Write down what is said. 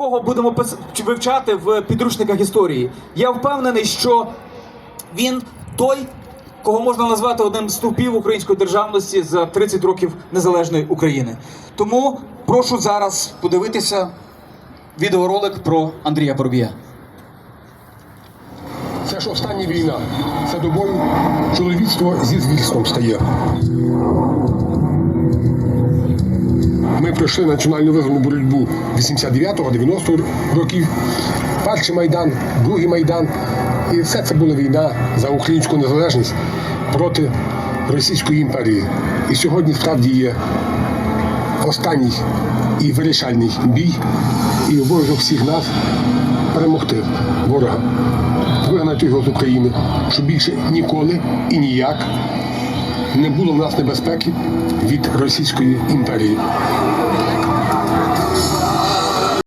якого будемо вивчати в підручниках історії. Я впевнений, що він той, кого можна назвати одним з стовпів української державності за 30 років незалежної України. Тому прошу зараз подивитися відеоролик про Андрія Парубія. Це ж остання війна. Це до бою чоловічство зі звірством стає. Пройшли національну визвольну боротьбу 89-го, 90-го років. Перший майдан, другий майдан. І все це була війна за українську незалежність проти Російської імперії. І сьогодні справді є останній і вирішальний бій, і обов'язок всіх нас перемогти ворога, вигнати його з України, щоб більше ніколи і ніяк не було в нас небезпеки від Російської імперії.